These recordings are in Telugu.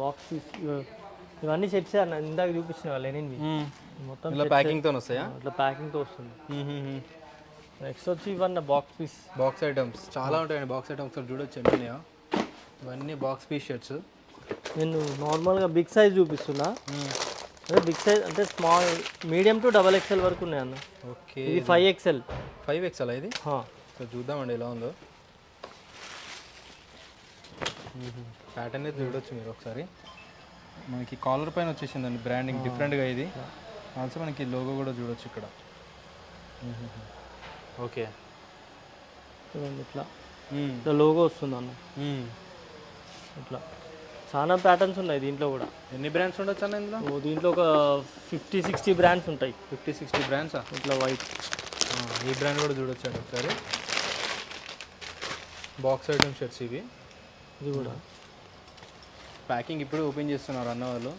బాక్స్ ఇవన్నీ సెట్స్ అన్న ఇందాక చూపించిన లెనిన్వి మొత్తం ఇలా ప్యాకింగ్తో వస్తాయా? ఇట్లా ప్యాకింగ్తో వస్తుంది. నెక్స్ట్ వచ్చి ఇవన్న బాక్స్ పీస్ బాక్స్ ఐటమ్స్ చాలా ఉంటాయండి బాక్స్ ఐటమ్స్ చూడొచ్చు ఉన్నాయో. ఇవన్నీ బాక్స్ పీస్ షర్ట్స్ నేను నార్మల్గా బిగ్ సైజ్ చూపిస్తున్నా. అదే బిగ్ సైజ్ అంటే small medium to double XL వరకు ఉన్నాయి అన్న ఓకే. ఇది ఫైవ్ ఎక్స్ఎల్ ఫైవ్ ఎక్స్ఎల్ ఇది? చూద్దామండి ఎలా ఉందో. ప్యాటర్న్ అయితే చూడొచ్చు మీరు ఒకసారి. మనకి కాలర్ పైన వచ్చేసిందండి బ్రాండింగ్ డిఫరెంట్గా ఇది. ఆల్సో మనకి లోగో కూడా చూడొచ్చు ఇక్కడ. ఓకే. చూడండి ఇట్లా. ఇట్లా లోగో వస్తుంది అన్న ఇట్లా. చాలా ప్యాటర్న్స్ ఉన్నాయి దీంట్లో కూడా. ఎన్ని బ్రాండ్స్ ఉండొచ్చు అన్న ఇందులో? ఓ దీంట్లో ఒక ఫిఫ్టీ సిక్స్టీ బ్రాండ్స్ ఉంటాయి. ఫిఫ్టీ సిక్స్టీ బ్రాండ్సా ఇట్లా వైట్ ఈ బ్రాండ్ కూడా చూడొచ్చండి ఒకసారి. బాక్స్ ఐటమ్ షర్ట్స్ ఇవి. ఇది కూడా. ప్యాకింగ్ ఇప్పుడు ఓపెన్ చేస్తున్నారు అన్న వాళ్ళు.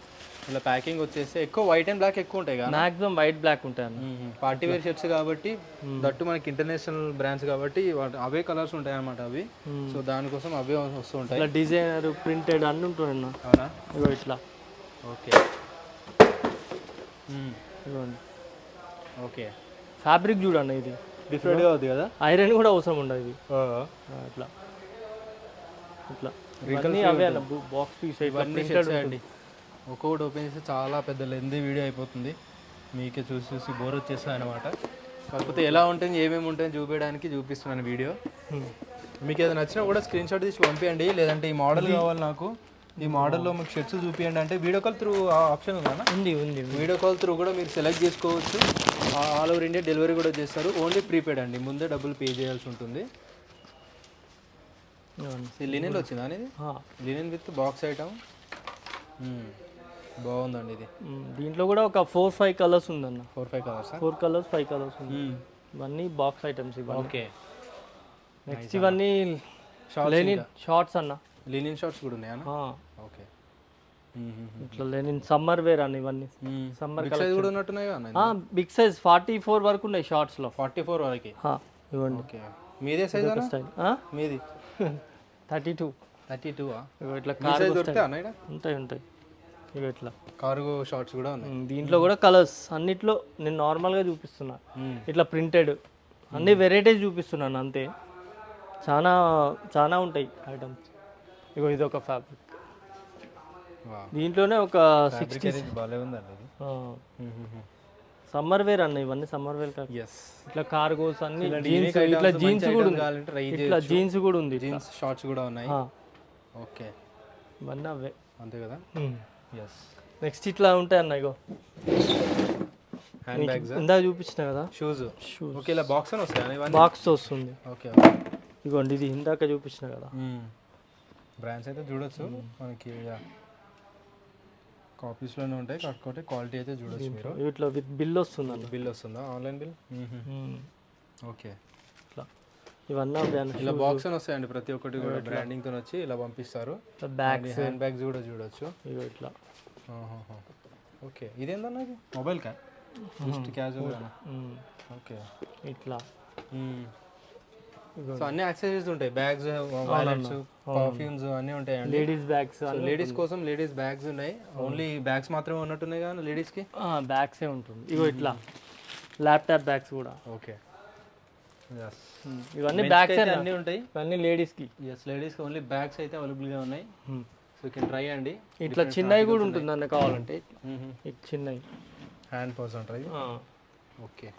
ఇలా ప్యాకింగ్ వచ్చేసి ఎక్కువ వైట్ అండ్ బ్లాక్ ఎక్కువ ఉంటాయి కదా. మాక్సిమం వైట్ బ్లాక్ ఉంటాయి పార్టీ వేర్ షర్ట్స్ కాబట్టి దట్టు మనకి ఇంటర్నేషనల్ బ్రాండ్స్ కాబట్టి అవే కలర్స్ ఉంటాయి అన్నమాట అవి సో దానికోసం అవే వస్తూ ఉంటాయి ఇట్లా డిజైనర్ ప్రింటెడ్ అన్ని ఉంటుంది అన్న. అవునా? ఇగో ఇట్లా. ఓకే. ఓకే. ఫ్యాబ్రిక్ చూడండి ఇది. డిఫరెంట్గా ఉంది కదా? ఐరన్ కూడా అవసరం ఉండదు ఇది. ఆ, ఇట్లా. ఇవన్నీ అవే అన్న బాక్స్ పీస్ ఇవన్నీ అండి. ఒక్కొక్కటి ఓపెన్ చేస్తే చాలా పెద్ద లెంది వీడియో అయిపోతుంది. మీకే చూసి చూసి బోర్ వచ్చేస్తాయి అనమాట కాకపోతే ఎలా ఉంటుంది ఏమేమి ఉంటాయని చూపించడానికి చూపిస్తున్నాను వీడియో మీకు ఏదైనా నచ్చినా కూడా స్క్రీన్ షాట్ తీసి పంపించండి లేదంటే ఈ మోడల్ కావాలి నాకు. ఈ మోడల్లో మీకు షర్ట్స్ చూపించండి అంటే వీడియో కాల్ త్రూ ఆప్షన్ ఉందా ఉంది ఉంది వీడియో కాల్ త్రూ కూడా మీరు సెలెక్ట్ చేసుకోవచ్చు. ఆల్ ఓవర్ ఇండియా డెలివరీ కూడా చేస్తారు. ఓన్లీ ప్రీపెయిడ్ అండి. ముందే డబ్బులు పే చేయాల్సి ఉంటుంది. లినెన్ వచ్చిందా అనేది? లినెన్ విత్ బాక్స్ ఐటమ్ బాగుందండి ఇది. ఉమ్, దీంట్లో కూడా ఒక ఫోర్ ఫైవ్ కలర్స్ ఉందన్న. Four five colours four colours five colours ఉంది ఇవన్నీ బాక్స్ ఐటమ్స్ ఇవన్నీ ఓకే నెక్స్ట్ ఇవన్నీ లెనిన్ షార్ట్స్ అన్న. లినిన్ షార్ట్స్ కూడా ఉన్నాయా? ఓకే ఇట్లా లెనిన్ సమ్మర్ వేర్ అన్న ఇవన్నీ. సమ్మర్ సైజ్ కూడా ఉన్నట్టున్నాయి బిగ్ సైజ్ ఫార్టీ ఫోర్ వరకు ఉన్నాయి షార్ట్స్లో ఫార్టీ ఫోర్ వరకు? ఇవ్వండి. ఓకే మీదే సైజ్ స్టైల్ మీది? Thirty two. థర్టీ టూ ఇట్లా ఇక్కడ ఉంటాయి ఉంటాయి. ఇక ఇట్లా. కార్గో షార్ట్స్ కూడా ఉన్నాయి. దీంట్లో కూడా కలర్స్ అన్నిట్లో నేను నార్మల్గా చూపిస్తున్నా. ఇట్లా ప్రింటెడ్ అన్ని వెరైటీస్ చూపిస్తున్నాను అంతే. చాలా చాలా ఉంటాయి ఐటమ్స్ ఇగో ఇది ఒక ఫ్యాబ్రిక్ దీంట్లోనే ఒక సిక్స్ ఫ్యాబ్రిక్ అనేది భలే ఉందండి ఇది. సమ్మర్ వేర్ అన్న ఇవన్నీ సమ్మర్ వేర్ ఎస్ ఇట్లా కార్గోస్ అన్ని జీన్స్ ఇట్లా జీన్స్ కూడా ఉంది ఇట్లా జీన్స్ కూడా ఉంది. జీన్స్ షార్ట్స్ కూడా ఉన్నాయి. ఓకే. ఇవన్నీ అవే. అంతే కదా? ఎస్ నెక్స్ట్ ఇట్లా ఉంటాయి అన్న ఇగో. హ్యాండ్ బ్యాగ్స్ ఇందాక చూపించిన కదా? Shoes Shoes. ఓకే ఇలా బాక్స్ అని వస్తాయి? ఇవన్నీ? బాక్స్ వస్తుంది. ఓకే ఇగోండి ఇది ఇందాక చూపించిన కదా. బ్రాండ్స్ అయితే చూడొచ్చు. మనకి కాపీస్లోనే ఉంటాయి. కాకపోతే క్వాలిటీ అయితే చూడొచ్చు మీరు. ఇట్లా విత్ బిల్ వస్తుంది అన్న బిల్ వస్తుందా? Online bill? ఓకే. ఇట్లా. ఇవన్నీ ఇలా బాక్స్ అని వస్తాయండి. ప్రతి ఒక్కటి కూడా బ్రాండింగ్తో వచ్చి ఇలా పంపిస్తారు. బ్యాగ్స్ హ్యాండ్ బ్యాగ్స్ కూడా చూడొచ్చు. ఇగో ఇట్లా. ఓకే. ఇదేందన్నా ఇది? మొబైల్ క్యా జస్ట్ క్యాజువల్ ఓకే. ఇట్లా. సో అన్ని యాక్సెసరీస్ ఉంటాయి. బ్యాగ్స్ వాలెట్స్ పర్ఫ్యూమ్స్ అన్నీ ఉంటాయండి లేడీస్ బ్యాగ్స్ లేడీస్ కోసం లేడీస్ బ్యాగ్స్ ఉన్నాయి. ఓన్లీ బ్యాగ్స్ మాత్రమే ఉన్నట్టున్నాయి కానీ లేడీస్కి? బ్యాగ్సే ఉంటుంది. ఇగో ఇట్లా. ల్యాప్టాప్ బ్యాగ్స్ కూడా. ఓకే ఉమ్, ఇవన్నీ బ్యాగ్స్ అన్నీ ఉంటాయి. ఇవన్నీ లేడీస్కి ఎస్ లేడీస్ ఓన్లీ బ్యాగ్స్ అయితే అవైలబుల్గా ఉన్నాయి. సో కెన్ ట్రై అండి. ఇట్లా చిన్నవి కూడా ఉంటుంది అన్న కావాలంటే. ఇట్లా చిన్నవి. హ్యాండ్ పర్స్ ఉంటాయి ఓకే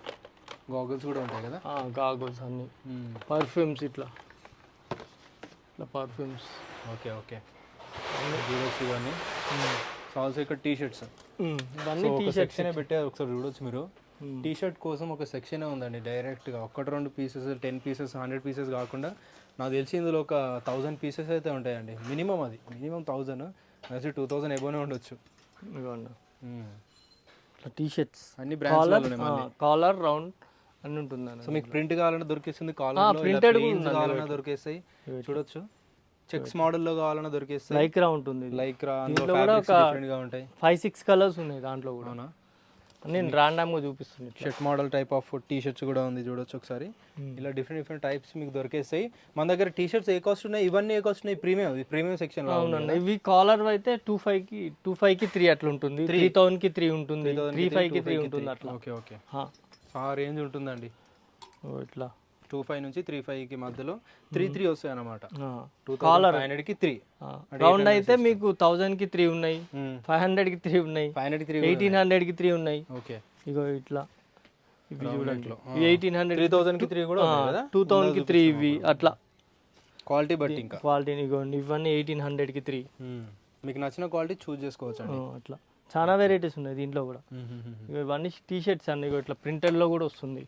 గాగుల్స్ కూడా ఉంటాయి కదా? గాగుల్స్ అన్ని. పర్ఫ్యూమ్స్ ఇట్లా. ఇట్లా పర్ఫ్యూమ్స్ ఓకే ఓకే చూడొచ్చు ఇవన్నీ. ఆల్సో ఇక్కడ టీ షర్ట్స్ ఇవన్నీ ఒక సెక్షన్ పెట్టారు? ఒకసారి చూడొచ్చు మీరు. టీ షర్ట్ కోసం ఒక సెక్షనే ఉందండి డైరెక్ట్గా ఒకటి రెండు pieces ten pieces hundred pieces కాకుండా నాకు తెలిసి ఇందులో ఒక థౌజండ్ పీసెస్ అయితే ఉంటాయండి. మినిమం అది. Minimum thousand next two thousand ఎబోనే ఉండొచ్చు. టీ షర్ట్స్ అన్ని బ్రాండ్స్ కాలర్ రౌండ్ అన్ని ఉంటుంది సో మీకు ప్రింట్ కావాలన్నా దొరికేస్తుంది కాలర్ printed కూడా ప్రింట్ కావాలన్నా దొరికేస్తాయి చూడొచ్చు. చెక్స్ మోడల్లో కావాలన్నా దొరికేస్తాయి లైక్ రా ఉంటుంది లైక్ రా అందులో ఫ్యాబ్రిక్స్ డిఫరెంట్గా ఉంటాయి. ఫైవ్ సిక్స్ కలర్స్ ఉన్నాయి దాంట్లో కూడా. నేను ర్యాండమ్గా చూపిస్తున్నాను ఇట్లా. Shirt model type of T shirts కూడా ఉంది చూడొచ్చు ఒకసారి. ఇలా డిఫరెంట్ డిఫరెంట్ టైప్స్ మీకు దొరికేస్తాయి మన దగ్గర టీ షర్ట్స్ ఏ కాస్ట్ ఉన్నాయి? ఇవన్నీ ఏ కాస్ట్ ఉన్నాయి? ప్రీమియం ప్రీమియం సెక్షన్లో అవునండి. ఇవి కాలర్ అయితే టూ ఫైవ్కి టూ ఫైవ్కి త్రీ అట్లా ఉంటుంది. త్రీ థౌసండ్కి త్రీ ఉంటుంది. త్రీ ఫైవ్కి త్రీ ఉంటుంది అట్లా. Okay okay. ఆ రేంజ్ ఉంటుందండి. ఇట్లా టూ ఫైవ్ నుంచి త్రీ ఫైవ్కి మధ్యలో త్రీ త్రీ వస్తాయి అన్నమాట టూ కాలర్. హండ్రెడ్కి త్రీ. రౌండ్ అయితే మీకు థౌజండ్కి త్రీ ఉన్నాయి ఫైవ్ హండ్రెడ్కి త్రీ ఉన్నాయి ఫైవ్ హండ్రెడ్ త్రీ ఎయిటీన్ హండ్రెడ్కి త్రీ ఉన్నాయి. ఓకే. ఇగో ఇట్లా. ఇవి చూడండి. ఎయిటీన్ హండ్రెడ్ త్రీ థౌసండ్కి త్రీ కూడా టూ థౌసండ్కి త్రీ ఇవి అట్లా. క్వాలిటీ బట్టి ఇంకా. క్వాలిటీని ఇగోండి ఇవన్నీ ఎయిటీన్ హండ్రెడ్కి త్రీ. మీకు నచ్చిన క్వాలిటీ చూస్ చేసుకోవచ్చు అండి అట్లా. చాలా వెరైటీస్ ఉన్నాయి దీంట్లో కూడా. ఇవన్నీ టీ షర్ట్స్ ఇగో ఇట్లా ప్రింటెడ్లో కూడా వస్తుంది.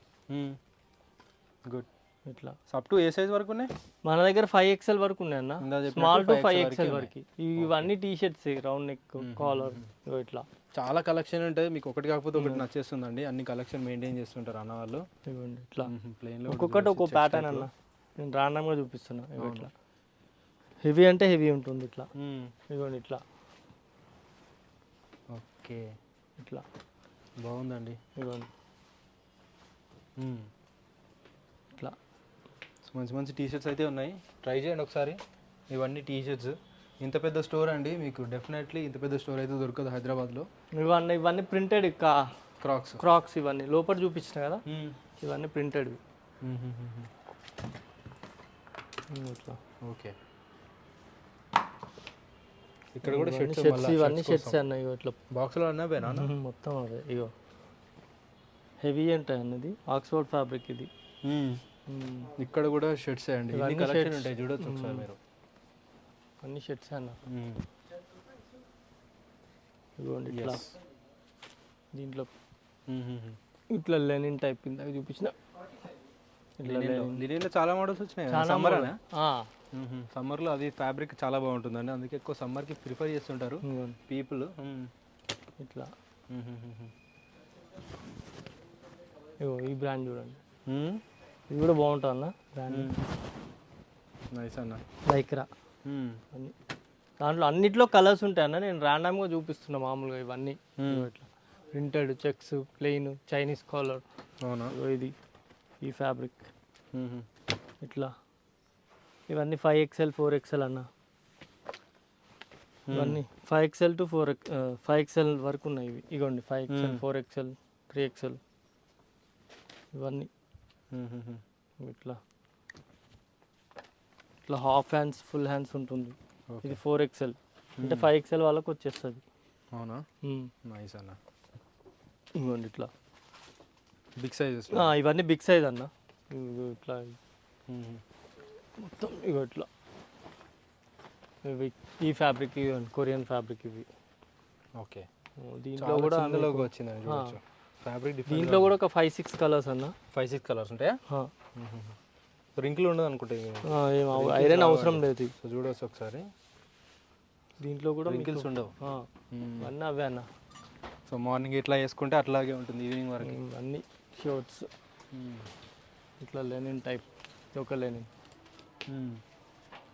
గుడ్ ఇట్లా. అప్ టు ఏ సైజ్ వరకు ఉన్నాయి? మన దగ్గర ఫైవ్ ఎక్స్ఎల్ వరకు ఉన్నాయి అన్న. Small to 5XL five XL వరకు ఇవన్నీ T shirts round neck collar ఇట్లా. చాలా కలెక్షన్ ఉంటుంది. మీకు ఒకటి కాకపోతే ఒకటి నచ్చేస్తుందండి. అన్ని కలెక్షన్ మెయింటైన్ చేస్తుంటారు అన్న వాళ్ళు. ఇట్లా. ప్లెయిన్లో ఒక్కొక్కటి ఒక్కో ప్యాటర్న్ అన్న. నేను రాండమ్గా చూపిస్తున్నా ఇట్లా. హెవీ అంటే హెవీ ఉంటుంది ఇట్లా. ఇవ్వండి ఇట్లా. ఓకే. ఇట్లా. బాగుందండి. ఇవ్వండి ఇట్లా. సో మంచి మంచి టీ షర్ట్స్ అయితే ఉన్నాయి. ట్రై చేయండి ఒకసారి. ఇవన్నీ టీ షర్ట్స్ ఇంత పెద్ద స్టోర్ అండి మీకు. డెఫినెట్లీ ఇంత పెద్ద స్టోర్ అయితే దొరకదు హైదరాబాద్లో. ఇవన్నీ ఇవన్నీ ప్రింటెడ్ కా క్రాక్స్ క్రాక్స్ ఇవన్నీ. లోపల చూపించిన కదా? ఇవన్నీ ప్రింటెడ్ ఇట్లా. ఓకే. ఇక్కడ కూడా షర్ట్స్ షర్ట్స్ ఇవన్నీ షర్ట్స్ అన్న ఇగో ఇట్లా బాక్స్లో అన్నా పోయినా మ్మ్, మొత్తం అవే ఇగో. హెవీ ఉంటాయి అన్నది. ఆక్స్ఫోర్డ్ ఫ్యాబ్రిక్ ఇది. ఇక్కడ కూడా షర్ట్స్ అండి. ఇన్ని కలెక్షన్ ఉంటాయి చూడొచ్చు ఒకసారి మీరు. అన్ని షర్ట్స్ అన్న. ఇదిగోండి ఇట్లా. దీంట్లో ఇట్లా లెనిన్ టైప్ ఇందాక చూపించిన. లినియన్లో చాలా మోడల్స్ వచ్చినాయి. సమ్మర్ సమ్మర్లో అది ఫ్యాబ్రిక్ చాలా బాగుంటుందండి. అందుకే ఎక్కువ సమ్మర్కి ప్రిఫర్ చేస్తుంటారు. పీపుల్ ఇట్లా. ఇగో ఈ బ్రాండ్ చూడండి. ఇది కూడా బాగుంటుంది? అన్న. బ్రాండ్ నైస్ అన్న. లైక్రా దాంట్లో అన్నిట్లో కలర్స్ ఉంటాయి అన్న నేను ర్యాండమ్గా చూపిస్తున్నా మామూలుగా ఇవన్నీ. ఇట్లా. Printed checks plain Chinese collar అవునా? ఇది. ఈ ఫ్యాబ్రిక్ ఇట్లా. ఇవన్నీ ఫైవ్ ఎక్స్ఎల్ ఫోర్ ఎక్స్ఎల్ అన్న. ఇవన్నీ five XL to four five XL వరకు ఉన్నాయి ఇవి. ఇగోండి five XL four XL three XL ఇవన్నీ. ఇట్లా. ఇట్లా హాఫ్ హ్యాండ్స్ ఫుల్ హ్యాండ్స్ ఉంటుంది. ఇది ఫోర్ ఎక్స్ఎల్ అంటే ఫైవ్ ఎక్స్ఎల్ వాళ్ళకి వచ్చేస్తుంది. అవునా. నైస్ అన్న. ఇగోండి ఇట్లా. బిగ్ సైజెస్ ఇవన్నీ బిగ్ సైజ్ అన్న. ఇట్లా. మొత్తం ఇగో ఇట్లా. ఇవి ఈ ఫ్యాబ్రిక్ ఇవి కొరియన్ ఫ్యాబ్రిక్ ఇవి. ఓకే. దీంట్లో కూడా లోగో వచ్చిందండి ఫ్యాబ్రిక్ దీంట్లో కూడా ఒక ఫైవ్ సిక్స్ కలర్స్ అన్న. ఫైవ్ సిక్స్ కలర్స్ ఉంటాయా? రింకులు ఉండదు అనుకుంటా ఐరన్ అవసరం లేదు సో చూడొచ్చు ఒకసారి. దీంట్లో కూడా రింకిల్స్ ఉండవు. అన్నీ అవే అన్న. సో మార్నింగ్ ఇట్లా వేసుకుంటే అట్లాగే ఉంటుంది ఈవినింగ్ వరకు. అన్ని. షర్ట్స్ ఇట్లా లెనిన్ టైప్ ఇది ఒక లెనిన్.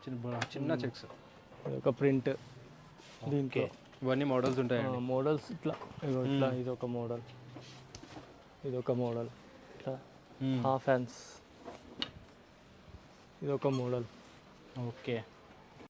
చిన్న చిన్న చెక్స్. ఒక ప్రింట్ దీంట్లో. ఇవన్నీ మోడల్స్ ఉంటాయండి. మోడల్స్ ఇట్లా. ఇట్లా ఇది ఒక మోడల్. ఇది ఒక మోడల్. ఇట్లా హాఫ్ హ్యాండ్స్ ఇది ఒక మోడల్. ఓకే.